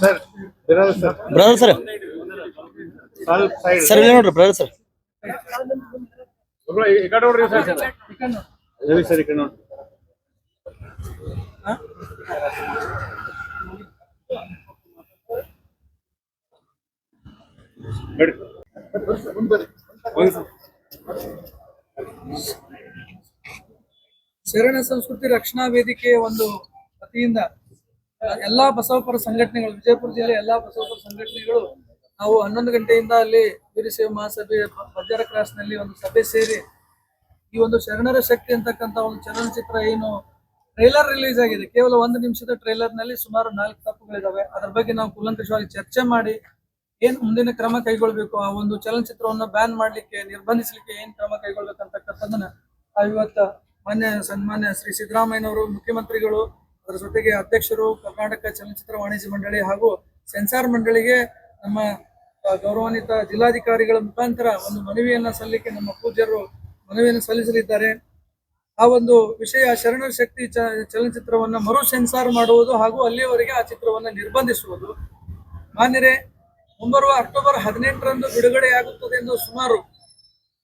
Sir Biradar sir brother sir ಸ್ವಲ್ಪ side sir ಇಲ್ಲ ನೋಡ್ರಿ ಬ್ರದರ್ ಸರ್ ಒಬ್ರು ಈ ಕಡೆ ನೋಡ್ರಿ ಸರ್ ರವಿ ಸರ್ ಈ ಕಡೆ ನೋಡ್ರಿ ನಡಿ. ಹೋಗಿ ಸರ್. ಶರಣ ಸಂಸ್ಕೃತಿ ರಕ್ಷಣಾ ವೇದಿಕೆಯ ಒಂದು ವತಿಯಿಂದ ಎಲ್ಲಾ ಬಸವಪರ ಸಂಘಟನೆಗಳು, ವಿಜಯಪುರ ಜಿಲ್ಲೆ ಎಲ್ಲಾ ಬಸವಪರ ಸಂಘಟನೆಗಳು ನಾವು ಹನ್ನೊಂದು ಗಂಟೆಯಿಂದ ಅಲ್ಲಿ ವೀರಶೈವ ಮಹಾಸಭೆ, ಬಜಾರ ಕ್ರಾಸ್ನಲ್ಲಿ ಒಂದು ಸಭೆ ಸೇರಿ ಈ ಒಂದು ಶರಣರ ಶಕ್ತಿ ಅಂತಕ್ಕಂತ ಒಂದು ಚಲನಚಿತ್ರ ಏನು ಟ್ರೈಲರ್ ರಿಲೀಸ್ ಆಗಿದೆ. ಕೇವಲ ಒಂದು ನಿಮಿಷದ ಟ್ರೈಲರ್ನಲ್ಲಿ ಸುಮಾರು ನಾಲ್ಕು ತಪ್ಪುಗಳಿದಾವೆ. ಅದರ ಬಗ್ಗೆ ನಾವು ಕುಲಂಕಷವಾಗಿ ಚರ್ಚೆ ಮಾಡಿ ಏನ್ ಮುಂದಿನ ಕ್ರಮ ಕೈಗೊಳ್ಬೇಕು, ಆ ಒಂದು ಚಲನಚಿತ್ರವನ್ನು ಬ್ಯಾನ್ ಮಾಡ್ಲಿಕ್ಕೆ, ನಿರ್ಬಂಧಿಸಲಿಕ್ಕೆ ಏನ್ ಕ್ರಮ ಕೈಗೊಳ್ಬೇಕಂತಕ್ಕಂಥದ್ದನ್ನ ಇವತ್ತ ಮಾನ್ಯ ಸನ್ಮಾನ್ಯ ಶ್ರೀ ಸಿದ್ದರಾಮಯ್ಯನವರು, ಮುಖ್ಯಮಂತ್ರಿಗಳು, ಅದರ ಜೊತೆಗೆ ಅಧ್ಯಕ್ಷರು, ಕರ್ನಾಟಕ ಚಲನಚಿತ್ರ ವಾಣಿಜ್ಯ ಮಂಡಳಿ ಹಾಗೂ ಸೆನ್ಸಾರ್ ಮಂಡಳಿಗೆ ನಮ್ಮ ಗೌರವಾನ್ವಿತ ಜಿಲ್ಲಾಧಿಕಾರಿಗಳ ಮುಖಾಂತರ ಒಂದು ಮನವಿಯನ್ನ ಸಲ್ಲಿಕೆ ನಮ್ಮ ಪೂಜ್ಯರು ಮನವಿಯನ್ನು ಸಲ್ಲಿಸಲಿದ್ದಾರೆ. ಆ ಒಂದು ವಿಷಯ ಶರಣ ಶಕ್ತಿ ಚಲನಚಿತ್ರವನ್ನ ಮರು ಸೆನ್ಸಾರ್ ಮಾಡುವುದು ಹಾಗೂ ಅಲ್ಲಿಯವರೆಗೆ ಆ ಚಿತ್ರವನ್ನು ನಿರ್ಬಂಧಿಸುವುದು. ಮಾನ್ಯರೇ, ಮುಂಬರುವ ಅಕ್ಟೋಬರ್ ಹದಿನೆಂಟರಂದು ಬಿಡುಗಡೆಯಾಗುತ್ತದೆ ಎಂದು ಸುಮಾರು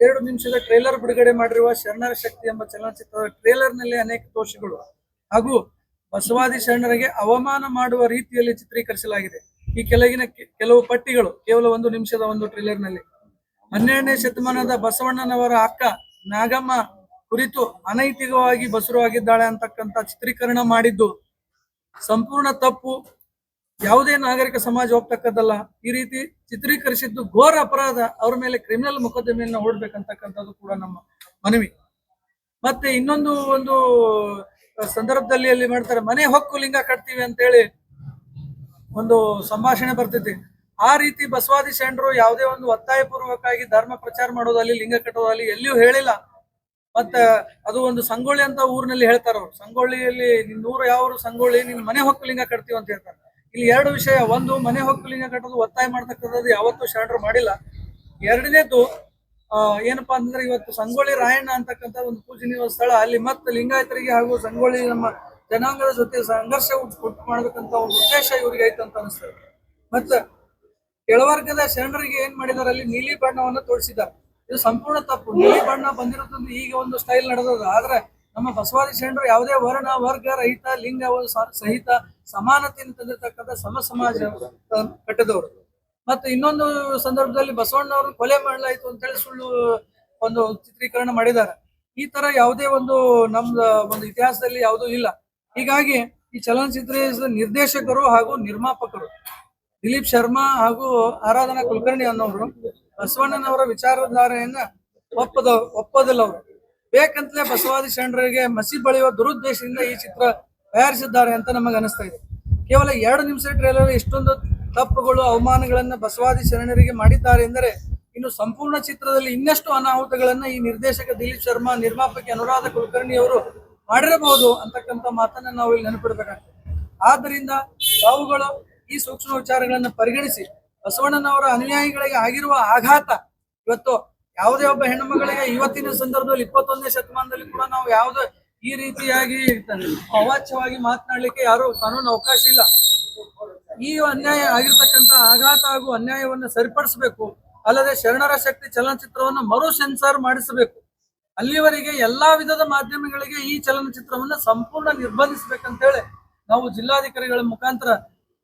ಎರಡು ನಿಮಿಷದ ಟ್ರೇಲರ್ ಬಿಡುಗಡೆ ಮಾಡಿರುವ ಶರಣರ ಶಕ್ತಿ ಎಂಬ ಚಲನಚಿತ್ರದ ಟ್ರೇಲರ್ನಲ್ಲಿ ಅನೇಕ ದೋಷಗಳು. ಹಾಗೂ ಬಸವಾದಿ ಶರಣರಿಗೆ ಅವಮಾನ ಮಾಡುವ ರೀತಿಯಲ್ಲಿ ಚಿತ್ರೀಕರಿಸಲಾಗಿದೆ. ಈ ಕೆಳಗಿನ ಕೆಲವು ಪಟ್ಟಿಗಳು ಕೇವಲ ಒಂದು ನಿಮಿಷದ ಒಂದು ಟ್ರೇಲರ್ನಲ್ಲಿ. ಹನ್ನೆರಡನೇ ಶತಮಾನದ ಬಸವಣ್ಣನವರ ಅಕ್ಕ ನಾಗಮ್ಮ ಕುರಿತು ಅನೈತಿಕವಾಗಿ ಬಸರು ಆಗಿದ್ದಾಳೆ ಅಂತಕ್ಕಂಥ ಚಿತ್ರೀಕರಣ ಮಾಡಿದ್ದು. ಸಂಪೂರ್ಣ ತಪ್ಪು. ಯಾವುದೇ ನಾಗರಿಕ ಸಮಾಜ ಹೋಗ್ತಕ್ಕದ್ದಲ್ಲ, ಈ ರೀತಿ ಚಿತ್ರೀಕರಿಸಿದ್ದು ಘೋರ ಅಪರಾಧ ಅವ್ರ ಮೇಲೆ ಕ್ರಿಮಿನಲ್ ಮೊಕದ್ದಮೆಯನ್ನು ಓಡ್ಬೇಕಂತಕ್ಕಂಥದ್ದು ಕೂಡ ನಮ್ಮ ಮನವಿ. ಮತ್ತೆ ಇನ್ನೊಂದು ಒಂದು ಸಂದರ್ಭದಲ್ಲಿ ಅಲ್ಲಿ ಮಾಡ್ತಾರೆ, ಮನೆ ಹೊಕ್ಕು ಲಿಂಗ ಕಟ್ತೀವಿ ಅಂತೇಳಿ ಒಂದು ಸಂಭಾಷಣೆ ಬರ್ತೈತಿ ಆ ರೀತಿ ಬಸವಾದಿ ಶರಣರು ಯಾವುದೇ ಒಂದು ಒತ್ತಾಯ ಪೂರ್ವಕವಾಗಿ ಧರ್ಮ ಪ್ರಚಾರ ಮಾಡೋದಲ್ಲಿ ಲಿಂಗ ಕಟ್ಟೋದಲ್ಲಿ ಎಲ್ಲಿಯೂ ಹೇಳಿಲ್ಲ. ಮತ್ತ ಅದು ಒಂದು ಸಂಗೊಳ್ಳಿ ಅಂತ ಊರಿನಲ್ಲಿ ಹೇಳ್ತಾರ ಅವ್ರು ಸಂಗೊಳ್ಳಿಯಲ್ಲಿ ನಿನ್ ಊರು ಯಾವ ಸಂಗೊಳ್ಳಿ, ನಿನ್ ಮನೆ ಹೊಕ್ಕು ಲಿಂಗ ಕಟ್ತೀವಿ ಅಂತ ಹೇಳ್ತಾರೆ. ಇಲ್ಲಿ ಎರಡು ವಿಷಯ. ಒಂದು, ಮನೆ ಹೊಕ್ಕಲಿನ ಕಟ್ಟೋದು ಒತ್ತಾಯ ಮಾಡ್ತಕ್ಕಂಥದ್ದು ಯಾವತ್ತೂ ಶರಣರು ಮಾಡಿಲ್ಲ. ಎರಡನೇದು ಏನಪ್ಪಾ ಅಂತಂದ್ರೆ ಇವತ್ತು ಸಂಗೊಳ್ಳಿ ರಾಯಣ್ಣ ಅಂತಕ್ಕಂಥ ಒಂದು ಪೂಜನೀಯ ಸ್ಥಳ, ಅಲ್ಲಿ ಮತ್ತೆ ಲಿಂಗಾಯತರಿಗೆ ಹಾಗೂ ಸಂಗೊಳ್ಳಿ ನಮ್ಮ ಜನಾಂಗದ ಜೊತೆ ಸಂಘರ್ಷ ಉಂಟು ಮಾಡತಕ್ಕಂತ ಒಂದು ಉದ್ದೇಶ ಇವರಿಗೆ ಐತೆ ಅಂತ ಅನಿಸ್ತದೆ. ಮತ್ತೆ, ಕೆಳವರ್ಗದ ಶರಣರಿಗೆ ಏನ್ ಮಾಡಿದಾರೆ, ಅಲ್ಲಿ ನೀಲಿ ಬಣ್ಣವನ್ನು ತೋರಿಸಿದ್ದಾರೆ ಇದು ಸಂಪೂರ್ಣ ತಪ್ಪು. ನೀಲಿ ಬಣ್ಣ ಬಂದಿರೋದ್ರಿಂದ ಈಗ ಒಂದು ಸ್ಟೈಲ್ ನಡೆದದ ಆದ್ರೆ ನಮ್ಮ ಬಸವಾದಿ ಶರಣರು ಯಾವುದೇ ವರ್ಣ, ವರ್ಗ, ರಹಿತ, ಲಿಂಗ ಸಹಿತ ಸಮಾನತೆಯನ್ನು ತಂದಿರತಕ್ಕಂಥ ಸಮ ಸಮಾಜ ಕಟ್ಟದವರು. ಮತ್ತೆ ಇನ್ನೊಂದು ಸಂದರ್ಭದಲ್ಲಿ ಬಸವಣ್ಣವರು ಕೊಲೆ ಮಾಡಲಾಯಿತು ಅಂತೇಳಿ ಸುಳ್ಳು ಒಂದು ಚಿತ್ರೀಕರಣ ಮಾಡಿದ್ದಾರೆ. ಈ ತರ ಯಾವುದೇ ಒಂದು ನಮ್ದು ಒಂದು ಇತಿಹಾಸದಲ್ಲಿ ಯಾವುದೂ ಇಲ್ಲ. ಹೀಗಾಗಿ ಈ ಚಲನಚಿತ್ರ ನಿರ್ದೇಶಕರು ಹಾಗೂ ನಿರ್ಮಾಪಕರು ದಿಲೀಪ್ ಶರ್ಮಾ ಹಾಗೂ ಆರಾಧನಾ ಕುಲಕರ್ಣಿ ಅನ್ನೋರು ಬಸವಣ್ಣನವರ ವಿಚಾರಧಾರೆಯನ್ನ ಒಪ್ಪದ ಒಪ್ಪೋದಿಲ್ಲ ಅವರು ಬೇಕಂತಲೇ ಬಸವಾದಿ ಶರಣರಿಗೆ ಮಸಿ ಬಳಿಯುವ ದುರುದ್ದೇಶದಿಂದ ಈ ಚಿತ್ರ ತಯಾರಿಸಿದ್ದಾರೆ ಅಂತ ನಮಗೆ ಅನಿಸ್ತಾ ಇದೆ. ಕೇವಲ ಎರಡು ನಿಮಿಷ ಟ್ರೇಲರ್ ಇಷ್ಟೊಂದು ತಪ್ಪುಗಳು, ಅವಮಾನಗಳನ್ನ ಬಸವಾದಿ ಶರಣರಿಗೆ ಮಾಡಿದ್ದಾರೆ ಎಂದರೆ ಇನ್ನು ಸಂಪೂರ್ಣ ಚಿತ್ರದಲ್ಲಿ ಇನ್ನಷ್ಟು ಅನಾಹುತಗಳನ್ನ ಈ ನಿರ್ದೇಶಕ ದಿಲೀಪ್ ಶರ್ಮಾ, ನಿರ್ಮಾಪಕಿ ಅನುರಾಧ ಕುಲಕರ್ಣಿ ಅವರು ಮಾಡಿರಬಹುದು ಅಂತಕ್ಕಂಥ ಮಾತನ್ನ ನಾವು ಇಲ್ಲಿ ನೆನಪಿಡ್ಬೇಕಾಗ್ತದೆ. ಆದ್ದರಿಂದ ತಾವುಗಳು ಈ ಸೂಕ್ಷ್ಮ ವಿಚಾರಗಳನ್ನು ಪರಿಗಣಿಸಿ ಬಸವಣ್ಣನವರ ಅನುಯಾಯಿಗಳಿಗೆ ಆಗಿರುವ ಆಘಾತ ಇವತ್ತು ಯಾವುದೇ ಒಬ್ಬ ಹೆಣ್ಣು ಮಗಳಿಗೆ ಇವತ್ತಿನ ಸಂದರ್ಭದಲ್ಲಿ ಇಪ್ಪತ್ತೊಂದನೇ ಶತಮಾನದಲ್ಲಿ ಕೂಡ ನಾವು ಯಾವುದೇ ಈ ರೀತಿಯಾಗಿ ಅವಾಚ್ಯವಾಗಿ ಮಾತನಾಡ್ಲಿಕ್ಕೆ ಯಾರು ಕಾನೂನು ಅವಕಾಶ ಇಲ್ಲ. ಈ ಅನ್ಯಾಯ ಆಗಿರ್ತಕ್ಕಂಥ ಆಘಾತ ಹಾಗೂ ಅನ್ಯಾಯವನ್ನು ಸರಿಪಡಿಸಬೇಕು. ಅಲ್ಲದೆ ಶರಣರ ಶಕ್ತಿ ಚಲನಚಿತ್ರವನ್ನು ಮರು ಸೆನ್ಸಾರ್ ಮಾಡಿಸಬೇಕು. ಅಲ್ಲಿವರೆಗೆ ಎಲ್ಲಾ ವಿಧದ ಮಾಧ್ಯಮಗಳಿಗೆ ಈ ಚಲನಚಿತ್ರವನ್ನು ಸಂಪೂರ್ಣ ನಿರ್ಬಂಧಿಸಬೇಕಂತೇಳಿ ನಾವು ಜಿಲ್ಲಾಧಿಕಾರಿಗಳ ಮುಖಾಂತರ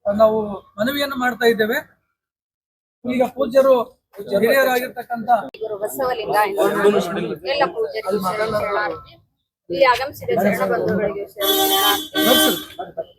ನಾವು ಮನವಿಯನ್ನು ಮಾಡ್ತಾ ಇದ್ದೇವೆ. ಈಗ ಪೂಜ್ಯರು ಹಿರಿಯರಾಗಿರ್ತಕ್ಕಂಥ ಗುರು ಬಸವಲಿಂಗ ಎಲ್ಲ ಪೂಜೆಗಳು ಶರಣಾರ್ಥಿ ಇಲ್ಲಿ ಆಗಮಿಸಿದ ಶರಣ ಬಂಧುಗಳಿಗೆ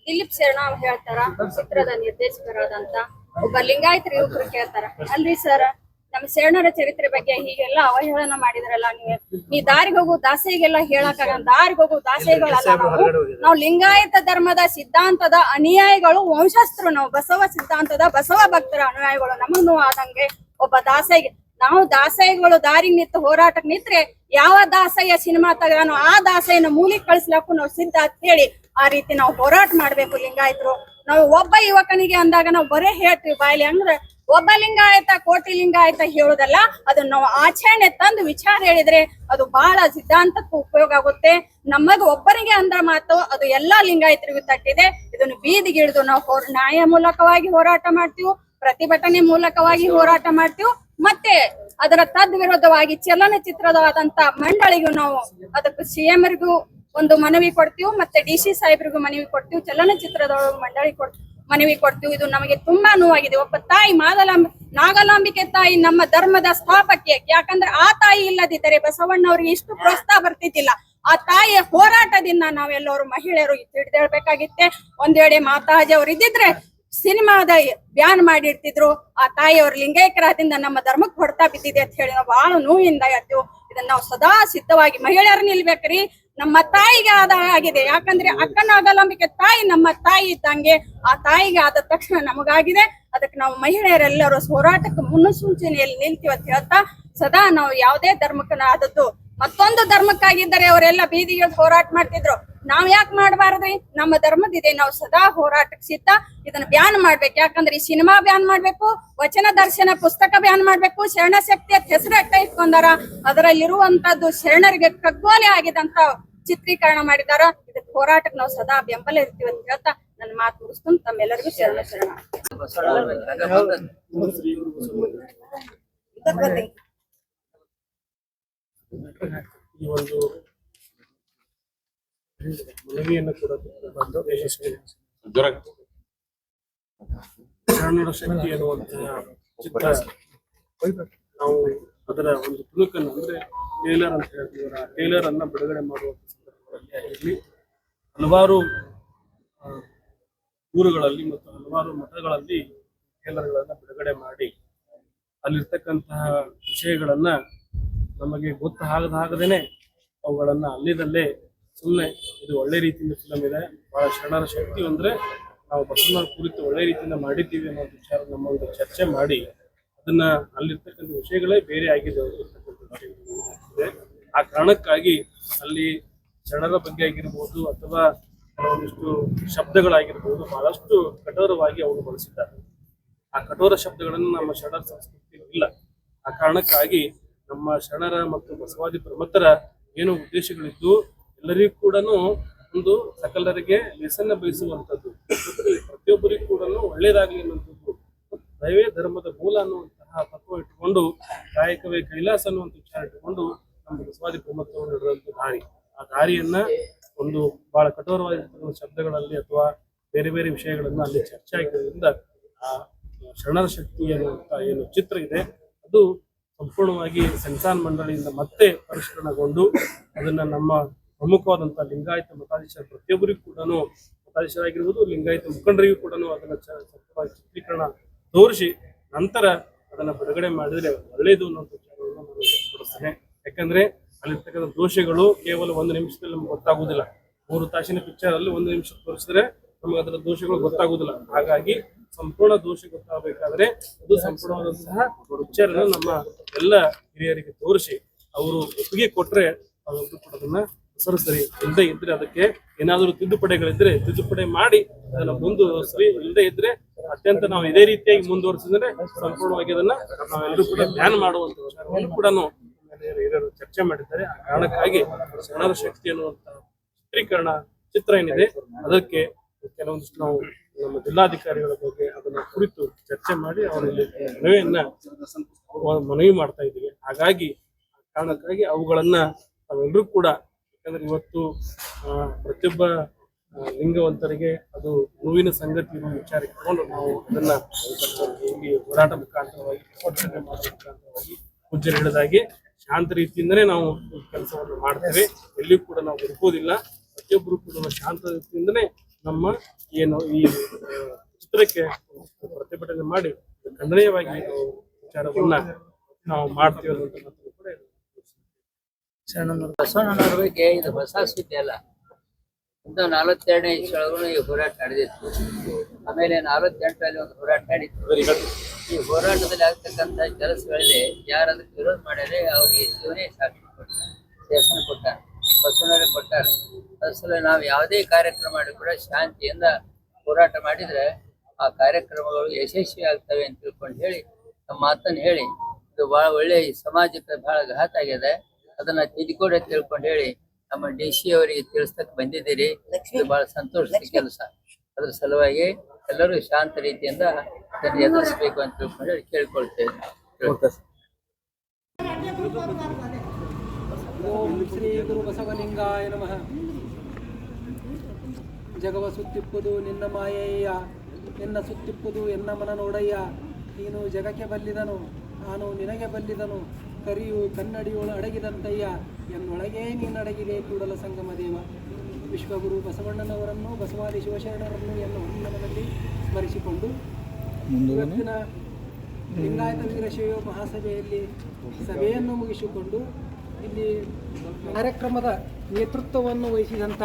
ದಿಲೀಪ್ ಶರಣ ಅವ್ರು ಹೇಳ್ತಾರ ಚಿತ್ರದ ನಿರ್ದೇಶಕರಾದಂತ ಒಬ್ಬ ಲಿಂಗಾಯತ್ರಿ ಯುವಕರು ಕೇಳ್ತಾರ ಅಲ್ರಿ ಸರ್ ನಮ್ಮ ಶರಣರ ಚರಿತ್ರೆ ಬಗ್ಗೆ ಹೀಗೆಲ್ಲ ಅವಹೇಳನ ಮಾಡಿದ್ರಲ್ಲ ನೀವು. ನೀ ದಾರಿಗೆ ಹೋಗು ದಾಸೆಗೆಲ್ಲ ಹೇಳಕ್ ದಾರಿಗೆ ಹೋಗು ದಾಸೆಗಳಲ್ಲ ನಾವು. ನಾವು ಲಿಂಗಾಯತ ಧರ್ಮದ ಸಿದ್ಧಾಂತದ ಅನುಯಾಯಿಗಳು ವಂಶಸ್ಥರು ನಾವು. ಬಸವ ಸಿದ್ಧಾಂತದ ಬಸವ ಭಕ್ತರ ಅನುಯಾಯಿಗಳು. ನಮಗೂ ಆದಂಗೆ ಒಬ್ಬ ದಾಸಯ್ಯ ನಾವು ದಾಸಯ್ಯಗಳು ದಾರಿ ನಿಂತು ಹೋರಾಟಕ್ಕೆ ನಿಂತ್ರೆ ಯಾವ ದಾಸಯ್ಯ ಸಿನಿಮಾ ತಗಾನೋ ಆ ದಾಸಯ್ಯನ ಮೂಲಿಗೆ ಕಳಿಸ್ಲಕ್ಕೂ ನಾವು ಸಿದ್ಧ ಅಂತ ಹೇಳಿ ಆ ರೀತಿ ನಾವು ಹೋರಾಟ ಮಾಡ್ಬೇಕು ಲಿಂಗಾಯತರು. ನಾವು ಒಬ್ಬ ಯುವಕನಿಗೆ ಅಂದಾಗ ನಾವು ಬರೇ ಹೇಳ್ತೀವಿ ಬಾಯಿಲಿ ಅಂದ್ರೆ ಒಬ್ಬ ಲಿಂಗಾಯತ, ಕೋಟಿ ಲಿಂಗಾಯತ ಹೇಳೋದಲ್ಲ ಅದನ್ನ ನಾವು ಆಚರಣೆ ತಂದು ವಿಚಾರ ಹೇಳಿದ್ರೆ ಅದು ಬಹಳ ಸಿದ್ಧಾಂತಕ್ಕೂ ಉಪಯೋಗ ಆಗುತ್ತೆ. ನಮಗ ಒಬ್ಬರಿಗೆ ಅಂದ್ರ ಮಾತು, ಅದು ಎಲ್ಲಾ ಲಿಂಗಾಯತರಿಗೂ ತಟ್ಟಿದೆ. ಇದನ್ನು ಬೀದಿಗಿಳಿದು ನಾವು ನ್ಯಾಯ ಮೂಲಕವಾಗಿ ಹೋರಾಟ ಮಾಡ್ತೀವಿ. ಪ್ರತಿಭಟನೆ ಮೂಲಕವಾಗಿ ಹೋರಾಟ ಮಾಡ್ತೀವಿ. ಮತ್ತೆ ಅದರ ತದ್ವಿರುದ್ಧವಾಗಿ ಚಲನಚಿತ್ರದಾದಂತ ಮಂಡಳಿಗೂ ನಾವು ಅದಕ್ಕೆ ಸಿಎಂರಿಗೂ ಒಂದು ಮನವಿ ಕೊಡ್ತೀವಿ. ಮತ್ತೆ ಡಿ ಸಿ ಸಾಹೇಬ್ರಿಗೂ ಮನವಿ ಕೊಡ್ತೀವಿ. ಚಲನಚಿತ್ರದ ಮಂಡಳಿ ಕೊಡ್, ಮನವಿ ಕೊಡ್ತೀವಿ. ಇದು ನಮಗೆ ತುಂಬಾ ನೋವಾಗಿದೆ. ಒಬ್ಬ ತಾಯಿ ಮಾದಲಾಂಬ ನಾಗಲಾಂಬಿಕೆ ತಾಯಿ ನಮ್ಮ ಧರ್ಮದ ಸ್ಥಾಪಕಿ ಯಾಕಂದ್ರೆ ಆ ತಾಯಿ ಇಲ್ಲದಿದ್ದರೆ ಬಸವಣ್ಣ ಅವ್ರಿಗೆ ಇಷ್ಟು ಪ್ರೋತ್ಸಾಹ ಬರ್ತಿದ್ದಿಲ್ಲ. ಆ ತಾಯಿಯ ಹೋರಾಟದಿಂದ ನಾವೆಲ್ಲರೂ ಮಹಿಳೆಯರು ತಿಳಿದೇಳ್ಬೇಕಾಗಿತ್ತೆ ಒಂದ್ ವೇಳೆ ಮಾತಾಜಿ ಅವ್ರು ಇದ್ದಿದ್ರೆ ಸಿನಿಮಾದ ಬ್ಯಾನ್ ಮಾಡಿರ್ತಿದ್ರು, ಆ ತಾಯಿಯವ್ರ ಲಿಂಗೈಕ್ಯರಾದಿಂದ ನಮ್ಮ ಧರ್ಮಕ್ಕೆ ಹೊಡ್ತಾ ಬಿದ್ದಿದೆ ಅಂತ ಹೇಳಿ ನಾವು ಬಹಳ ನೋವಿಂದ ಆಯ್ತು ಇದನ್ನ ನಾವು ಸದಾ ಸಿದ್ಧವಾಗಿ ಮಹಿಳೆಯರು ನಿಲ್ಬೇಕ್ರಿ. ನಮ್ಮ ತಾಯಿಗೆ ಆದ ಆಗಿದೆ. ಯಾಕಂದ್ರೆ ಅಕ್ಕನ ಅವಲಂಬಿಕೆ ತಾಯಿ, ನಮ್ಮ ತಾಯಿ ಇದ್ದಂಗೆ ಆ ತಾಯಿಗೆ ಆದ ತಕ್ಷಣ ನಮಗಾಗಿದೆ. ಅದಕ್ಕೆ ನಾವು ಮಹಿಳೆಯರೆಲ್ಲರೂ ಹೋರಾಟಕ್ಕೆ ಮುನ್ಸೂಚನೆಯಲ್ಲಿ ನಿಲ್ತೀವಿ ಅಂತ ಹೇಳ್ತಾ ಸದಾ ನಾವು ಯಾವುದೇ ಧರ್ಮಕ್ಕನ ಆದದ್ದು ಮತ್ತೊಂದು ಧರ್ಮಕ್ಕಾಗಿದ್ದರೆ ಅವರೆಲ್ಲ ಬೀದಿಗೆ ಹೋರಾಟ ಮಾಡ್ತಿದ್ರು. ನಾವ್ ಯಾಕೆ ಮಾಡಬಾರ್ದ್ರಿ? ನಮ್ಮ ಧರ್ಮದಿದೆ ನಾವು ಸದಾ ಹೋರಾಟಕ್ಕೆ ಸಿದ್ಧ. ಇದನ್ನ ಬ್ಯಾನ್ ಮಾಡ್ಬೇಕು. ಯಾಕಂದ್ರೆ ಈ ಸಿನಿಮಾ ಬ್ಯಾನ್ ಮಾಡ್ಬೇಕು ವಚನ ದರ್ಶನ ಪುಸ್ತಕ ಬ್ಯಾನ್ ಮಾಡ್ಬೇಕು ಶರಣ ಶಕ್ತಿಯ ಅಂತ ಹೆಸರಟ್ಟ ಇಟ್ಕೊಂಡಾರ ಅದರಲ್ಲಿರುವಂತದ್ದು ಶರಣರಿಗೆ ಕಗ್ಗೋಲೆ ಆಗಿದಂತ ಚಿತ್ರೀಕರಣ ಮಾಡಿದಾರ. ಇದಕ್ಕೆ ಹೋರಾಟಕ್ಕೆ ನಾವು ಸದಾ ಬೆಂಬಲ ಇರ್ತೀವಿ ಅಂತ ಹೇಳ್ತಾ ನನ್ನ ಮಾತು ಮುಗಿಸ್ಕೊಂಡು ತಮ್ಮೆಲ್ಲರಿಗೂ ಶರಣ ಶರಣ. ಈ ಒಂದು ಮನವಿಯನ್ನು ಕೂಡ ಬಂದು ಯಶಸ್ವಿ ಶರಣರ ಶಕ್ತಿ ಎನ್ನುವಂತಹ ಚಿತ್ರ ನಾವು ಅದರ ಒಂದು ತುಣುಕನ್ನು ಅಂದ್ರೆ ಟೇಲರ್ ಅಂತ ಹೇಳ್ತೀವಿ ಆ ಟೇಲರ್ ಅನ್ನ ಬಿಡುಗಡೆ ಮಾಡುವಂತ ಸಂದರ್ಭದಲ್ಲಿ ಹಲವಾರು ಊರುಗಳಲ್ಲಿ ಮತ್ತು ಹಲವಾರು ಮಠಗಳಲ್ಲಿ ಟೇಲರ್ಗಳನ್ನ ಬಿಡುಗಡೆ ಮಾಡಿ ಅಲ್ಲಿರ್ತಕ್ಕಂತಹ ವಿಷಯಗಳನ್ನ ನಮಗೆ ಗೊತ್ತಾಗದ ಹಾಗದೇನೆ ಅವುಗಳನ್ನ ಅಲ್ಲಿದಲ್ಲೇ ಸುಮ್ಮನೆ ಇದು ಒಳ್ಳೆ ರೀತಿಯಿಂದ ಫಿಲಮ್ ಇದೆ. ಬಹಳ ಶರಣರ ಶಕ್ತಿ ಅಂದ್ರೆ ನಾವು ಬಸವನ ಕುರಿತು ಒಳ್ಳೆ ರೀತಿಯಿಂದ ಮಾಡಿದ್ದೀವಿ ಅನ್ನೋ ವಿಚಾರ ನಮ್ಮ ಒಂದು ಚರ್ಚೆ ಮಾಡಿ ಅದನ್ನ ಅಲ್ಲಿರ್ತಕ್ಕಂಥ ವಿಷಯಗಳೇ ಬೇರೆ ಆಗಿದೆ. ಆ ಕಾರಣಕ್ಕಾಗಿ ಅಲ್ಲಿ ಶರಣರ ಬಗ್ಗೆ ಆಗಿರ್ಬೋದು ಅಥವಾ ಕೆಲವೊಂದಿಷ್ಟು ಶಬ್ದಗಳಾಗಿರ್ಬೋದು ಬಹಳಷ್ಟು ಕಠೋರವಾಗಿ ಅವರು ಬಳಸಿದ್ದಾರೆ. ಆ ಕಠೋರ ಶಬ್ದಗಳನ್ನು ನಮ್ಮ ಶರಣರ ಸಂಸ್ಕೃತಿ ಇಲ್ಲ. ಆ ಕಾರಣಕ್ಕಾಗಿ ನಮ್ಮ ಶರಣರ ಮತ್ತು ಬಸವಾದಿ ಪ್ರಮತ್ತರ ಏನು ಉದ್ದೇಶಗಳಿದ್ದು ಎಲ್ಲರಿಗೂ ಕೂಡ ಒಂದು ಸಕಲರಿಗೆ ಲೆಸನ್ನ ಬಯಸುವಂಥದ್ದು. ಪ್ರತಿಯೊಬ್ಬರಿಗೂ ಕೂಡ ಒಳ್ಳೇದಾಗಲಿ ಅನ್ನುವಂಥದ್ದು. ದೈವೇ ಧರ್ಮದ ಮೂಲ ಅನ್ನುವಂತಹ ತತ್ವ ಇಟ್ಟುಕೊಂಡು ಕಾಯಕವೇ ಕೈಲಾಸ ಅನ್ನುವಂಥ ವಿಚಾರ ಇಟ್ಟುಕೊಂಡು ನಮ್ಮ ಬಸವಾದಿ ಪ್ರಮತ್ತವರು ನಡೆದಂಥ ದಾರಿ. ಆ ದಾರಿಯನ್ನ ಒಂದು ಬಹಳ ಕಠೋರವಾಗಿರ್ತಕ್ಕಂಥ ಶಬ್ದಗಳಲ್ಲಿ ಅಥವಾ ಬೇರೆ ಬೇರೆ ವಿಷಯಗಳನ್ನ ಅಲ್ಲಿ ಚರ್ಚೆ ಆಗಿರೋದ್ರಿಂದ ಆ ಶರಣರ ಶಕ್ತಿ ಅನ್ನುವಂಥ ಏನು ಚಿತ್ರ ಇದೆ, ಅದು ಸಂಪೂರ್ಣವಾಗಿ ಸೆನ್ಸಾನ್ ಮಂಡಳಿಯಿಂದ ಮತ್ತೆ ಪರಿಷ್ಕರಣಗೊಂಡು ಅದನ್ನ ನಮ್ಮ ಪ್ರಮುಖವಾದಂತಹ ಲಿಂಗಾಯತ ಮತಾಧೀಶರ ಪ್ರತಿಯೊಬ್ಬರಿಗೂ ಕೂಡ ಮತಾಧೀಶರಾಗಿರ್ಬೋದು ಲಿಂಗಾಯತ ಮುಖಂಡರಿಗೂ ಕೂಡ ಅದನ್ನ ಚಿತ್ರೀಕರಣ ತೋರಿಸಿ ನಂತರ ಅದನ್ನ ಬಿಡುಗಡೆ ಮಾಡಿದ್ರೆ ಒಳ್ಳೆಯದು ಅನ್ನುವಂಥ ವಿಚಾರವನ್ನು ನಾನು ವ್ಯಕ್ತಪಡಿಸ್ತೇನೆ. ಯಾಕಂದ್ರೆ ಅಲ್ಲಿರ್ತಕ್ಕಂಥ ದೋಷಗಳು ಕೇವಲ ಒಂದು ನಿಮಿಷದಲ್ಲಿ ನಮ್ಗೆ ಗೊತ್ತಾಗುವುದಿಲ್ಲ. ಮೂರು ತಾಸಿನ ಪಿಕ್ಚರ್ ಅಲ್ಲಿ ಒಂದು ನಿಮಿಷ ತೋರಿಸಿದ್ರೆ ನಮಗೆ ಅದರ ದೋಷಗಳು ಗೊತ್ತಾಗುವುದಿಲ್ಲ. ಹಾಗಾಗಿ ಸಂಪೂರ್ಣ ದೋಷ ಗೊತ್ತಾಗಬೇಕಾದ್ರೆ ಅದು ಸಂಪೂರ್ಣವಾದಂತಹ ಉಚ್ಚಾರನ ನಮ್ಮ ಎಲ್ಲ ಹಿರಿಯರಿಗೆ ತೋರಿಸಿ ಅವರು ಒಪ್ಪಿಗೆ ಕೊಟ್ರೆ ಅದೊಂದು ಕೂಡ ಅದನ್ನ ಸರಿ ಇಲ್ಲದೆ ಇದ್ರೆ ಅದಕ್ಕೆ ಏನಾದರೂ ತಿದ್ದುಪಡಿಗಳಿದ್ರೆ ತಿದ್ದುಪಡಿ ಮಾಡಿ ಅದನ್ನ ಮುಂದುವರಿಸಿ ಇಲ್ಲದೆ ಇದ್ರೆ ಅತ್ಯಂತ ನಾವು ಇದೇ ರೀತಿಯಾಗಿ ಮುಂದುವರಿಸಿದ್ರೆ ಸಂಪೂರ್ಣವಾಗಿ ಅದನ್ನ ನಾವೆಲ್ಲರೂ ಕೂಡ ಬ್ಯಾನ್ ಮಾಡುವಂತ ವಿಚಾರವನ್ನು ಕೂಡ ಹಿರಿಯರು ಚರ್ಚೆ ಮಾಡಿದ್ದಾರೆ. ಆ ಕಾರಣಕ್ಕಾಗಿ ಶರಣರ ಶಕ್ತಿ ಅನ್ನುವಂತ ಚಿತ್ರೀಕರಣ ಚಿತ್ರ ಏನಿದೆ ಅದಕ್ಕೆ ಕೆಲವೊಂದಿಷ್ಟು ನಾವು ನಮ್ಮ ಜಿಲ್ಲಾಧಿಕಾರಿಗಳ ಬಗ್ಗೆ ಅದನ್ನ ಕುರಿತು ಚರ್ಚೆ ಮಾಡಿ ಅವರಲ್ಲಿ ಮನವಿಯನ್ನ ಮನವಿ ಮಾಡ್ತಾ ಇದ್ದೀವಿ. ಹಾಗಾಗಿ ಕಾರಣಕ್ಕಾಗಿ ಅವುಗಳನ್ನ ನಾವೆಲ್ಲರೂ ಕೂಡ, ಯಾಕಂದ್ರೆ ಇವತ್ತು ಪ್ರತಿಯೊಬ್ಬ ಲಿಂಗವಂತರಿಗೆ ಅದು ನೋವಿನ ಸಂಗತಿ ವಿಚಾರ ಇಟ್ಕೊಂಡು ನಾವು ಅದನ್ನ ಇಲ್ಲಿ ಹೋರಾಟ ಮುಖಾಂತರವಾಗಿ ಮಾಡುವ ಮುಖಾಂತರವಾಗಿ ಪೂಜೆ ಹೇಳಿದಾಗೆ ಶಾಂತ ರೀತಿಯಿಂದನೇ ನಾವು ಕೆಲಸವನ್ನು ಮಾಡ್ತೇವೆ. ಎಲ್ಲಿಯೂ ಕೂಡ ನಾವು ಹುಡುಕೋದಿಲ್ಲ. ಪ್ರತಿಯೊಬ್ಬರು ಕೂಡ ಶಾಂತ ರೀತಿಯಿಂದನೇ ನಮ್ಮ ಏನು ಈ ಚಿತ್ರಕ್ಕೆ ಪ್ರತಿಭಟನೆ ಮಾಡಿ ಖಂಡನೀಯವಾಗಿ ನಾವು ವಿಚಾರವನ್ನ ನಾವು ಮಾಡ್ತೀವಿ. ಬಸವಣ್ಣನವ್ರ ಬಗ್ಗೆ ಇದು ಹೊಸ ಸುದ್ದಿ ಅಲ್ಲ. ಒಂದು ನಲವತ್ತೆರಡನೇ ಇಸ್ವಿಯೊಳಗೂ ಈ ಹೋರಾಟ ನಡೆದಿತ್ತು. ಆಮೇಲೆ ನಲವತ್ತೆಂಟರಲ್ಲಿ ಒಂದು ಹೋರಾಟ ನಡೀತು. ಈ ಹೋರಾಟದಲ್ಲಿ ಆಗ್ತಕ್ಕಂಥ ಕೆಲಸಗಳಲ್ಲಿ ಯಾರು ಅದಕ್ಕೆ ವಿರೋಧ ಮಾಡಿದ್ರೆ ಅವ್ರಿಗೆ ಜೀವನೇ ಸಾಕ್ಷಿ ಕೊಟ್ಟ ಶಾಸನ ಕೊಟ್ಟಾರೆ ಬಸವಣ್ಣರೇ ಕೊಟ್ಟಾರೆ. ಅದ್ರ ನಾವು ಯಾವುದೇ ಕಾರ್ಯಕ್ರಮ ಮಾಡಿ ಕೂಡ ಶಾಂತಿಯಿಂದ ಹೋರಾಟ ಮಾಡಿದರೆ ಆ ಕಾರ್ಯಕ್ರಮಗಳು ಯಶಸ್ವಿ ಆಗ್ತವೆ ಅಂತ ತಿಳ್ಕೊಂಡು ಹೇಳಿ ತಮ್ಮ ಮಾತನ್ನು ಹೇಳಿ ಇದು ಬಹಳ ಒಳ್ಳೆ ಈ ಸಮಾಜಕ್ಕೆ ಬಹಳ ಘಾತ ಆಗಿದೆ. ಅದನ್ನ ತಿದ್ದುಕೊಡಿ ಅಂತ ತಿಳ್ಕೊಂಡು ಹೇಳಿ ನಮ್ಮ ಡಿ ಸಿ ಅವರಿಗೆ ತಿಳಿಸ್ತಕ್ಕೆ ಬಂದಿದ್ದೀರಿ. ಇದು ಬಹಳ ಸಂತೋಷದ ಕೆಲಸ. ಅದ್ರ ಸಲುವಾಗಿ ಎಲ್ಲರೂ ಶಾಂತ ರೀತಿಯಿಂದ ಅದನ್ನು ಎದುರಿಸಬೇಕು ಅಂತ ತಿಳ್ಕೊಂಡು ಹೇಳಿ ಕೇಳ್ಕೊಳ್ತೇವೆ. ಓಂ ಶ್ರೀ ಗುರು ಬಸವಲಿಂಗಾಯ ನಮಃ. ಜಗವ ಸುತ್ತಿಪ್ಪುದು ನಿನ್ನ ಮಾಯಯ್ಯ ನಿನ್ನ ಸುತ್ತಿಪ್ಪುದು ಎನ್ನ ಮನ ನೋಡಯ್ಯ ನೀನು ಜಗಕ್ಕೆ ಬಲ್ಲಿದನು ನಾನು ನಿನಗೆ ಬಲ್ಲಿದನು. ಕರಿಯು ಕನ್ನಡಿಯೋಳು ಅಡಗಿದಂತಯ್ಯ ಎನ್ನೊಳಗೇ ನೀನಡಗಿದೆ ಕೂಡಲ ಸಂಗಮ ದೇವ. ವಿಶ್ವಗುರು ಬಸವಣ್ಣನವರನ್ನು ಬಸವಾದಿ ಶಿವಶರಣರನ್ನು ಎನ್ನ ಮನದಲ್ಲಿ ಸ್ಮರಿಸಿಕೊಂಡು ಇವತ್ತಿನ ಲಿಂಗಾಯತ ವೀರಶೈವ ಮಹಾಸಭೆಯಲ್ಲಿ ಸಭೆಯನ್ನು ಮುಗಿಸಿಕೊಂಡು ಇಲ್ಲಿ ಕಾರ್ಯಕ್ರಮದ ನೇತೃತ್ವವನ್ನು ವಹಿಸಿದಂಥ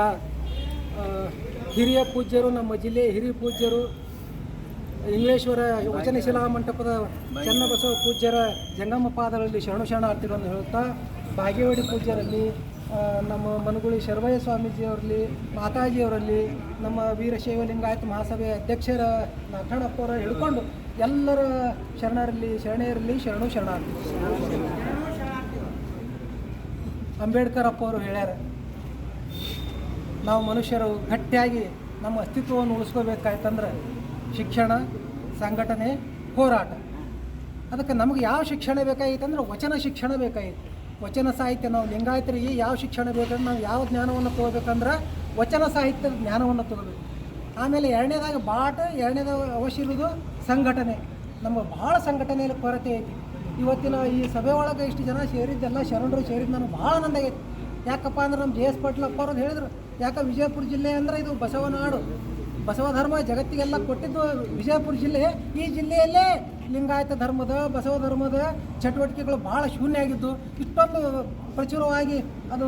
ಹಿರಿಯ ಪೂಜ್ಯರು, ನಮ್ಮ ಜಿಲ್ಲೆಯ ಹಿರಿಯ ಪೂಜ್ಯರು, ಇಂಗ್ಲೇಶ್ವರ ವಚನಶಿಲಾ ಮಂಟಪದ ಚನ್ನಬಸವ ಪೂಜ್ಯರ ಜಂಗಮ ಪಾದಗಳಲ್ಲಿ ಶರಣು ಶರಣಾರ್ಥಿಗಳನ್ನು ಹೇಳುತ್ತಾ, ಬಾಗೇವಾಡಿ ಪೂಜ್ಯರಲ್ಲಿ ನಮ್ಮ ಮನುಗುಳಿ ಶರ್ವಯ್ಯ ಸ್ವಾಮೀಜಿಯವರಲ್ಲಿ, ಮಾತಾಜಿಯವರಲ್ಲಿ, ನಮ್ಮ ವೀರಶೈವ ಲಿಂಗಾಯತ ಮಹಾಸಭೆಯ ಅಧ್ಯಕ್ಷರ ನಾಥಣ್ಣಪ್ಪವರ ಹಿಡ್ಕೊಂಡು ಎಲ್ಲರ ಶರಣರಲ್ಲಿ, ಶರಣೆಯರಲ್ಲಿ ಶರಣು ಶರಣಾರ್ಥಿ. ಅಂಬೇಡ್ಕರ್ ಅಪ್ಪ ಅವರು ಹೇಳ್ಯಾರ, ನಾವು ಮನುಷ್ಯರು ಗಟ್ಟಿಯಾಗಿ ನಮ್ಮ ಅಸ್ತಿತ್ವವನ್ನು ಉಳಿಸ್ಕೋಬೇಕಾಯ್ತಂದ್ರೆ ಶಿಕ್ಷಣ, ಸಂಘಟನೆ, ಹೋರಾಟ. ಅದಕ್ಕೆ ನಮಗೆ ಯಾವ ಶಿಕ್ಷಣ ಬೇಕಾಗಿತ್ತು ಅಂದ್ರೆ ವಚನ ಶಿಕ್ಷಣ ಬೇಕಾಗಿತ್ತು. ವಚನ ಸಾಹಿತ್ಯ, ನಾವು ಲಿಂಗಾಯತರಿಗೆ ಯಾವ ಶಿಕ್ಷಣ ಬೇಕಂದ್ರೆ ನಾವು ಯಾವ ಜ್ಞಾನವನ್ನು ತಗೋಬೇಕಂದ್ರೆ ವಚನ ಸಾಹಿತ್ಯದ ಜ್ಞಾನವನ್ನು ತಗೋಬೇಕು. ಆಮೇಲೆ ಎರಡನೇದಾಗ ಬಾಟ, ಎರಡನೇದಾಗ ಅವಶ್ಯ ಇರೋದು ಸಂಘಟನೆ. ನಮ್ಮ ಭಾಳ ಸಂಘಟನೆಯಲ್ಲಿ ಕೊರತೆ ಐತಿ. ಇವತ್ತಿನ ಈ ಸಭೆ ಒಳಗೆ ಇಷ್ಟು ಜನ ಸೇರಿದ್ದೆಲ್ಲ ಶರಣರು ಸೇರಿದ್ದು ನನಗೆ ಭಾಳ ಆನಂದ ಆಗೈತೆ. ಯಾಕಪ್ಪ ಅಂದ್ರೆ ನಮ್ಮ ಜೆ ಎಸ್ ಪಾಟೀಲ್ ಅವ್ರದ್ದು ಹೇಳಿದ್ರು, ಯಾಕೆ ವಿಜಯಪುರ ಜಿಲ್ಲೆ ಅಂದ್ರೆ ಇದು ಬಸವನಾಡು. ಬಸವ ಧರ್ಮ ಜಗತ್ತಿಗೆಲ್ಲ ಕೊಟ್ಟಿದ್ದು ವಿಜಯಪುರ ಜಿಲ್ಲೆ. ಈ ಜಿಲ್ಲೆಯಲ್ಲೇ ಲಿಂಗಾಯತ ಧರ್ಮದ, ಬಸವ ಧರ್ಮದ ಚಟುವಟಿಕೆಗಳು ಭಾಳ ಶೂನ್ಯ ಆಗಿದ್ದು, ಇಷ್ಟೊಂದು ಪ್ರಚುರವಾಗಿ ಅದು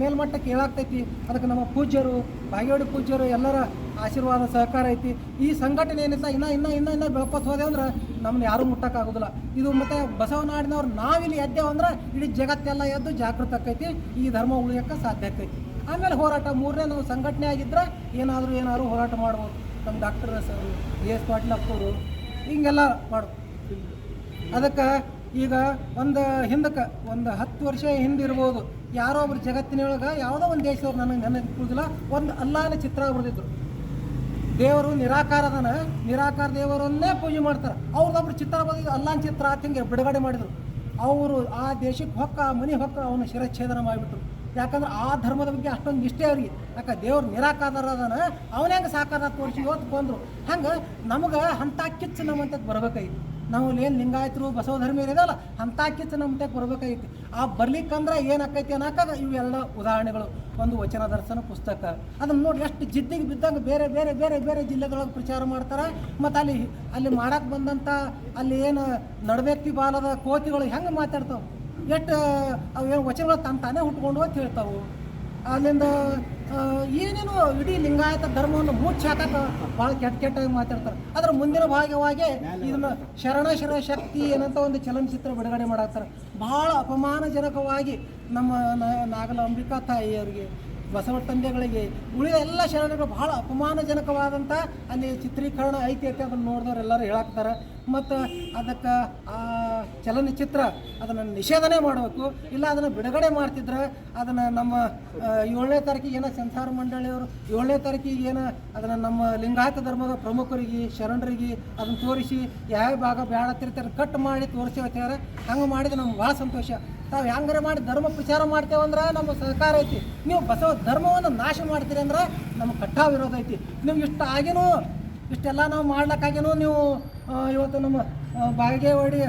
ಮೇಲ್ಮಟ್ಟಕ್ಕೆ ಏಳಾಗ್ತೈತಿ. ಅದಕ್ಕೆ ನಮ್ಮ ಪೂಜ್ಯರು, ಬಾಗೇವಾಡಿ ಪೂಜ್ಯರು ಎಲ್ಲರ ಆಶೀರ್ವಾದ, ಸಹಕಾರ ಐತಿ. ಈ ಸಂಘಟನೆ ಏನಿಲ್ಲ ಇನ್ನೂ ಇನ್ನೂ ಇನ್ನೂ ಇನ್ನೂ ಬೆಳ್ಕೊತ ಹೋದೆ ಅಂದ್ರೆ ನಮ್ಮನ್ನ ಯಾರೂ ಮುಟ್ಟಕ್ಕಾಗೋದಿಲ್ಲ ಇದು ಮತ್ತು ಬಸವನಾಡಿನವ್ರು ನಾವಿಲ್ಲಿ ಎದ್ದೇವಂದ್ರೆ ಇಡೀ ಜಗತ್ತೆಲ್ಲ ಎದ್ದು ಜಾಗೃತ ಆಕೈತಿ ಈ ಧರ್ಮ ಉಳಿಯೋಕ್ಕೆ ಸಾಧ್ಯ ಆಕೈತಿ ಆಮೇಲೆ ಹೋರಾಟ, ಮೂರನೇ ನಾವು ಸಂಘಟನೆ ಆಗಿದ್ರೆ ಏನಾದರೂ ಏನಾದರೂ ಹೋರಾಟ ಮಾಡ್ಬೋದು. ನಮ್ಮ ಡಾಕ್ಟರ್ ಸರ್ ಎಸ್ ಪಾಟೀಲ್ ಅಪ್ಪರು ಹಿಂಗೆಲ್ಲ ಮಾಡು ಅದಕ್ಕೆ ಈಗ ಒಂದು ಹಿಂದಕ್ಕೆ ಒಂದು ಹತ್ತು ವರ್ಷ ಹಿಂದಿರ್ಬೋದು ಯಾರೋ ಒಬ್ರು ಜಗತ್ತಿನೊಳಗೆ ಯಾವುದೋ ಒಂದು ದೇಶದವ್ರು ನನಗೆ ನೆನಪಿಲ್ಲ ಒಂದು ಅಲ್ಲಾನ ಚಿತ್ರ ಬರೆದಿದ್ರು. ದೇವರು ನಿರಾಕಾರದನ, ನಿರಾಕಾರ ದೇವರನ್ನೇ ಪೂಜೆ ಮಾಡ್ತಾರೆ. ಅವ್ರದ್ದೊಬ್ರು ಚಿತ್ರ ಬಂದಿದ್ದು ಅಲ್ಲಾನ್ ಚಿತ್ರ ಹಿಂಗೆ ಬಿಡುಗಡೆ ಮಾಡಿದರು. ಅವರು ಆ ದೇಶಕ್ಕೆ ಹೊಕ್ಕ, ಆ ಮನೆ ಹೊಕ್ಕ, ಅವನು ಶಿರಚ್ಛೇದನ ಮಾಡಿಬಿಟ್ರು. ಯಾಕಂದ್ರೆ ಆ ಧರ್ಮದ ಬಗ್ಗೆ ಅಷ್ಟೊಂದು ಇಷ್ಟೇ ಅವ್ರಿಗೆ. ಯಾಕೆ, ದೇವ್ರು ನಿರಾಕಾರ ಅದನ ಅವನ ಹೆಂಗೆ ಸಾಕಾರ ತೋರಿಸಿ ಇವತ್ತು ಬಂದರು. ಹಂಗೆ ನಮಗೆ ಅಂಥ ಕಿಚ್ಚು ನಮ್ಮಂತಕ್ಕೆ ಬರ್ಬೇಕಾಗಿತ್ತು ನಾವು ಏನು ಲಿಂಗಾಯತರು ಬಸವ ಧರ್ಮ ಇರೋದಲ್ಲ, ಅಂಥ ಕಿಚ್ಚು ನಮ್ಮ ತಕ್ಕ ಬರ್ಬೇಕಾಗಿತ್ತು ಆ ಬರ್ಲಿಕ್ಕಂದ್ರೆ ಏನಾಕೈತಿ ಅನ್ನೋಕ್ಕಾಗ ಇವೆಲ್ಲ ಉದಾಹರಣೆಗಳು. ಒಂದು ವಚನ ದರ್ಶನ ಪುಸ್ತಕ. ಅದನ್ನು ನೋಡಿ ಎಷ್ಟು ಜಿದ್ದಿಗೆ ಬಿದ್ದಂಗೆ ಬೇರೆ ಬೇರೆ ಬೇರೆ ಬೇರೆ ಜಿಲ್ಲೆಗಳೊಳಗೆ ಪ್ರಚಾರ ಮಾಡ್ತಾರೆ. ಮತ್ತು ಅಲ್ಲಿ ಅಲ್ಲಿ ಮಾಡಕ್ಕೆ ಬಂದಂಥ ಅಲ್ಲಿ ಏನು ನಡವೆತ್ತಿ ಬಾಲದ ಕೋತಿಗಳು ಹೆಂಗೆ ಮಾತಾಡ್ತಾವೆ? ಎಷ್ಟು ಅವೇನು ವಚನಗಳು ತನ್ನ ತಾನೇ ಹುಟ್ಕೊಂಡು ಅಂತ ಹೇಳ್ತಾವೆ. ಅಲ್ಲಿಂದ ಏನೇನು ಇಡೀ ಲಿಂಗಾಯತ ಧರ್ಮವನ್ನು ಮುಚ್ಚಿ ಹಾಕಕ್ಕೆ ಭಾಳ ಕೆಟ್ಟ ಕೆಟ್ಟಾಗಿ ಮಾತಾಡ್ತಾರೆ. ಅದರ ಮುಂದಿನ ಭಾಗವಾಗಿ ಇದನ್ನ ಶರಣ ಶರಣ ಶಕ್ತಿ ಏನಂತ ಒಂದು ಚಲನಚಿತ್ರ ಬಿಡುಗಡೆ ಮಾಡಾಕ್ತಾರೆ. ಭಾಳ ಅಪಮಾನಜನಕವಾಗಿ ನಮ್ಮ ನಾಗಲ ಅಂಬಿಕಾ ತಾಯಿಯವರಿಗೆ, ಬಸವ ತಂದೆಗಳಿಗೆ ಉಳಿದ ಎಲ್ಲ ಶರಣರು ಬಹಳ ಅಪಮಾನಜನಕವಾದಂಥ ಅಲ್ಲಿ ಚಿತ್ರೀಕರಣ ಐತಿ ಐತಿ ಅದನ್ನು ನೋಡಿದವ್ರು ಎಲ್ಲರೂ ಹೇಳಾಕ್ತಾರೆ. ಮತ್ತು ಅದಕ್ಕೆ ಚಲನಚಿತ್ರ ಅದನ್ನು ನಿಷೇಧನೆ ಮಾಡಬೇಕು, ಇಲ್ಲ ಅದನ್ನು ಬಿಡುಗಡೆ ಮಾಡ್ತಿದ್ರೆ ಅದನ್ನು ನಮ್ಮ ಏಳನೇ ತಾರೀಕಿಗೆ ಏನೋ ಸಂಸಾರ ಮಂಡಳಿಯವರು ಏಳನೇ ತಾರೀಕಿಗೆ ಏನೋ ಅದನ್ನು ನಮ್ಮ ಲಿಂಗಾಯತ ಧರ್ಮದ ಪ್ರಮುಖರಿಗೆ, ಶರಣರಿಗೆ ಅದನ್ನು ತೋರಿಸಿ ಯಾವ ಭಾಗ ಬೇಡ ತಿರ್ತಾರೆ ಕಟ್ ಮಾಡಿ ತೋರಿಸಿ ಹೇಳ್ತಾರೆ ಹಂಗೆ ಮಾಡಿದ್ರೆ ನಮ್ಗೆ ಭಾಳ ಸಂತೋಷ. ತಾವು ಹೆಂಗಾರೆ ಮಾಡಿ ಧರ್ಮ ಪ್ರಚಾರ ಮಾಡ್ತೇವಂದ್ರೆ ನಮ್ಮ ಸಹಕಾರ ಐತಿ. ನೀವು ಬಸವ ಧರ್ಮವನ್ನು ನಾಶ ಮಾಡ್ತೀರಿ ಅಂದ್ರೆ ನಮ್ಮ ಕಟ್ಟಾ ವಿರೋಧ ಐತಿ. ನಿಮ್ಗೆ ಇಷ್ಟ ಆಗಿನೂ, ಇಷ್ಟೆಲ್ಲ ನಾವು ಮಾಡ್ಲಿಕ್ಕಾಗೇನು ನೀವು ಇವತ್ತು ನಮ್ಮ ಬಾಗೇವಾಡಿ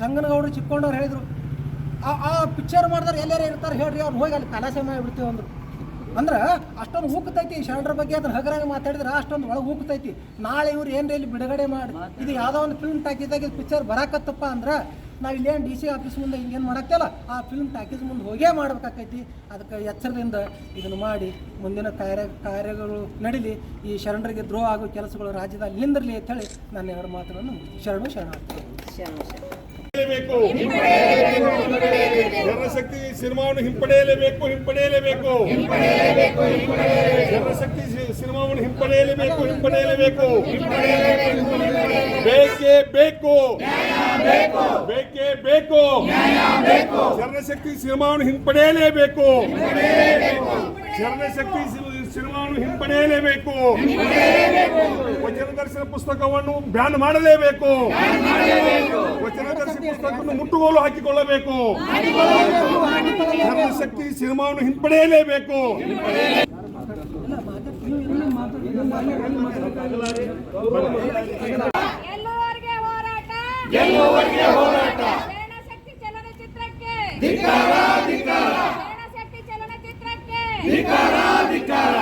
ಸಂಗನಗೌಡರು ಚಿಕ್ಕೊಂಡವ್ರು ಹೇಳಿದರು. ಆ ಆ ಪಿಕ್ಚರ್ ಮಾಡಿದ್ರೆ ಎಲ್ಲಾರು ಇರ್ತಾರೆ ಹೇಳ್ರಿ, ಅವ್ರು ಹೋಗಿ ಅಲ್ಲಿ ಕಲಾಸೆ ಮಾಡಿಬಿಡ್ತೀವಿ ಅಂದರು. ಅಂದ್ರೆ ಅಷ್ಟೊಂದು ಹೂಕತೈತಿ ಶರಣರ ಬಗ್ಗೆ ಅದ್ರ ಹಗರಾಗ ಮಾತಾಡಿದ್ರೆ ಅಷ್ಟೊಂದು ಒಳಗೆ ಹೂಕತೈತಿ ನಾಳೆ ಇವ್ರು ಏನ್ರಿ ಇಲ್ಲಿ ಬಿಡುಗಡೆ ಮಾಡಿ, ಇದು ಯಾವುದೋ ಒಂದು ಫಿಲ್ಮ್ ಟಾಕಿದಾಗ ಇದು ಪಿಕ್ಚರ್ ಬರಾಕತ್ತಪ್ಪ ಅಂದ್ರೆ ನಾವು ಇಲ್ಲೇನು ಡಿ ಸಿ ಆಫೀಸ್ ಮುಂದೆ ಹಿಂಗೇನು ಮಾಡತ್ತಲ್ಲ ಆ ಫಿಲ್ಮ್ ಪ್ಯಾಕೇಜ್ ಮುಂದೆ ಹೋಗೇ ಮಾಡ್ಬೇಕಾಕೈತಿ. ಅದಕ್ಕೆ ಎಚ್ಚರದಿಂದ ಇದನ್ನು ಮಾಡಿ ಮುಂದಿನ ಕಾರ್ಯ ಕಾರ್ಯಗಳು ನಡೀಲಿ. ಈ ಶರಣರಿಗೆ ದ್ರೋಹ ಆಗೋ ಕೆಲಸಗಳು ರಾಜ್ಯದ ನಿಂದಿರಲಿ ಅಂತ ಹೇಳಿ ನಾನು ಎರಡು ಮಾತುಗಳನ್ನು. ಶರಣು ಶರಣ. ಜನಶಕ್ತಿ ಸಿನಿಮಾವನ್ನು ಹಿಂಪಡೆಯಲೇಬೇಕು ಹಿಂಪಡೆಯಲೇಬೇಕು. ಜನಶಕ್ತಿ ಸಿನಿಮಾವನ್ನು ಹಿಂಪಡೆಯಲೇಬೇಕು ಹಿಂಪಡೆಯಲೇಬೇಕು. ಬೇಕೇ ಬೇಕು. ಬೇಕೇ ಬೇಕು. ಜನಶಕ್ತಿ ಸಿನಿಮಾವನ್ನು ಹಿಂಪಡೆಯಲೇಬೇಕು. ಶರಣಶಕ್ತಿ ಸಿ- ಸಿನಿಮಾವನ್ನು ಹಿಂಪಡೆಯಲೇಬೇಕು. ವಚನ ದರ್ಶನ ಪುಸ್ತಕವನ್ನು ಬ್ಯಾನ್ ಮಾಡಲೇಬೇಕು. ವಚನ ದರ್ಶನ ಪುಸ್ತಕವನ್ನು ಮುಟ್ಟುಗೋಲು ಹಾಕಿಕೊಳ್ಳಬೇಕು. ಜನಶಕ್ತಿ ಸಿನಿಮಾವನ್ನು ಹಿಂಪಡೆಯಲೇಬೇಕು. ಹೋರಾಟ. ಎಲ್ಲುವರೆಗೆ ಹೋರಾಟ ಶಕ್ತಿ ಚಲನಚಿತ್ರಕ್ಕೆ. ಶಕ್ತಿ ಚಲನಚಿತ್ರಕ್ಕೆ. ಧಿಕ್ಕಾರ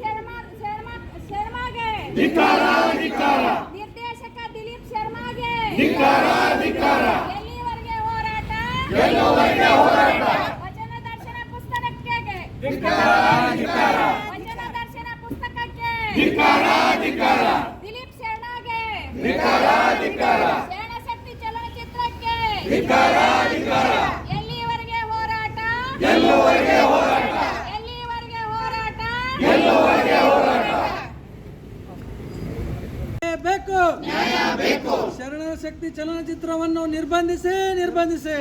ಶರ್ಮಾ ಶರ್ಮಾ ಶರ್ಮಾಗೆ. ನಿರ್ದೇಶಕ ದಿಲೀಪ್ ಶರ್ಮಾಗೆ. ಎಲ್ಲಿವರೆಗೆ ಹೋರಾಟ. ವಚನ ದರ್ಶನ ಪುಸ್ತಕಕ್ಕೆ. ವಚನ ದರ್ಶನ ಪುಸ್ತಕಕ್ಕೆ. ದಿಲೀಪ್ ಶರ್ಮಾಗೆ. ಶಕ್ತಿ ಚಲನಚಿತ್ರಕ್ಕೆ ಎಲ್ಲಿವರೆಗೆ ಹೋರಾಟ? ಎಲ್ಲಿವರೆಗೆ ಹೋರಾಟ? ಬೇಕು. ಶರಣರ ಶಕ್ತಿ ಚಲನಚಿತ್ರವನ್ನು ನಿರ್ಬಂಧಿಸಿ ನಿರ್ಬಂಧಿಸಿ.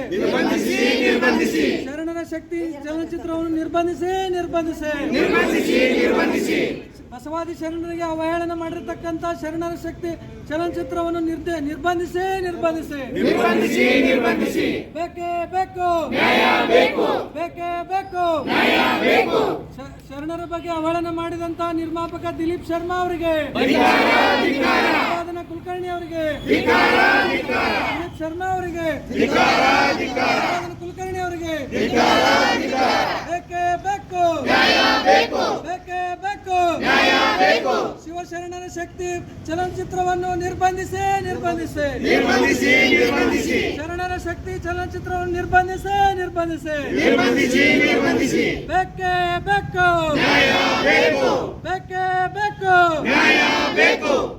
ಶರಣರ ಶಕ್ತಿ ಚಲನಚಿತ್ರವನ್ನು ನಿರ್ಬಂಧಿಸಿ ನಿರ್ಬಂಧಿಸಿ. ಬಸವಾದಿ ಶರಣರಿಗೆ ಅವಹೇಳನ ಮಾಡಿರ್ತಕ್ಕಂಥ ಶರಣರ ಶಕ್ತಿ ಚಲನಚಿತ್ರವನ್ನು ನಿರ್ದೆ ನಿರ್ಬಂಧಿಸಿ ನಿರ್ಬಂಧಿಸಿ. ಬೇಕೇ ಬೇಕು. ಬೇಕೇ. ಬೇಕು ಶ- ಶರಣರ ಬಗ್ಗೆ ಅವಹೇಳನ ಮಾಡಿದಂತ ನಿರ್ಮಾಪಕ ದಿಲೀಪ್ ಶರ್ಮಾ ಅವರಿಗೆ. ಕುಲಕರ್ಣಿ ಅವರಿಗೆ. ದಿಲೀಪ್ ಶರ್ಮಾ ಅವರಿಗೆ. ಕುಲಕರ್ಣಿ ಅವರಿಗೆ. ಬೇಕೇ ಬೇಕು. ಬೇಕೇ ಬೇಕು. ಶಿವಶರಣರ ಶಕ್ತಿ ಚಲನಚಿತ್ರವನ್ನು ನಿರ್ಬಂಧಿಸಿ ನಿರ್ಬಂಧಿಸಿ. ಶರಣರ ಶಕ್ತಿ ಚಲನಚಿತ್ರವನ್ನು ನಿರ್ಬಂಧಿಸಿ ನಿರ್ಬಂಧಿಸಿ. ಬೇಕೇ ಬೇಕು. ಬೇಕೇ. ಬೇಕು.